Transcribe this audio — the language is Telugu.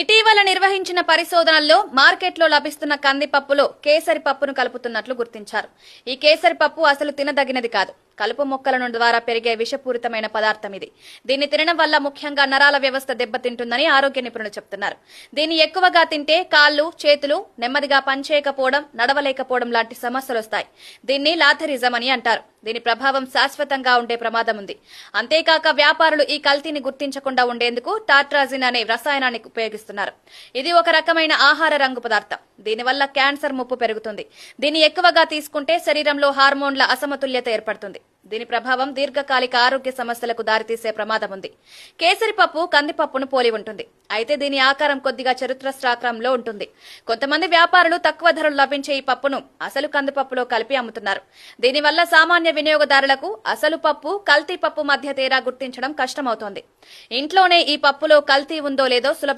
ఇటీవల నిర్వహించిన పరిశోధనల్లో మార్కెట్లో లభిస్తున్న కందిపప్పులో కేసరి పప్పును కలుపుతున్నట్లు గుర్తించారు. ఈ కేసరి పప్పు అసలు తినదగినది కాదు. కలుపు మొక్కల ద్వారా పెరిగే విషపూరితమైన పదార్థం ఇది. దీన్ని తినడం వల్ల ముఖ్యంగా నరాల వ్యవస్థ దెబ్బతింటుందని ఆరోగ్య నిపుణులు చెబుతున్నారు దీన్ని ఎక్కువగా తింటే కాళ్ళు చేతులు నెమ్మదిగా పనిచేయకపోవడం నడవలేకపోవడం లాంటి సమస్యలు వస్తాయి. దీన్ని లాథరిజం అని అంటారు. దీని ప్రభావం శాశ్వతంగా ఉండే ప్రమాదం ఉంది. అంతేకాక వ్యాపారులు ఈ కల్తీని గుర్తించకుండా ఉండేందుకు టాట్రాజిన్ అనే రసాయనాన్ని ఉపయోగిస్తున్నారు. ఇది ఒక రకమైన ఆహార రంగు పదార్థం. దీనివల్ల క్యాన్సర్ ముప్పు పెరుగుతుంది. దీన్ని ఎక్కువగా తీసుకుంటే శరీరంలో హార్మోన్ల అసమతుల్యత ఏర్పడుతుంది. దీని ప్రభావం దీర్ఘకాలిక ఆరోగ్య సమస్యలకు దారితీసే ప్రమాదం ఉంది. కేసరి పప్పు కందిపప్పును పోలి ఉంటుంది. అయితే దీని ఆకారం కొద్దిగా చరిత్రస్త్రాకారంలో ఉంటుంది. కొంతమంది వ్యాపారులు తక్కువ ధరలు లభించే ఈ పప్పును అసలు కందిపప్పులో కలిపి అమ్ముతున్నారు. దీనివల్ల సామాన్య వినియోగదారులకు అసలు పప్పు కల్తీ పప్పు మధ్య తేడా గుర్తించడం కష్టమవుతోంది. ఇంట్లోనే ఈ పప్పులో కల్తీ ఉందో లేదో సులభ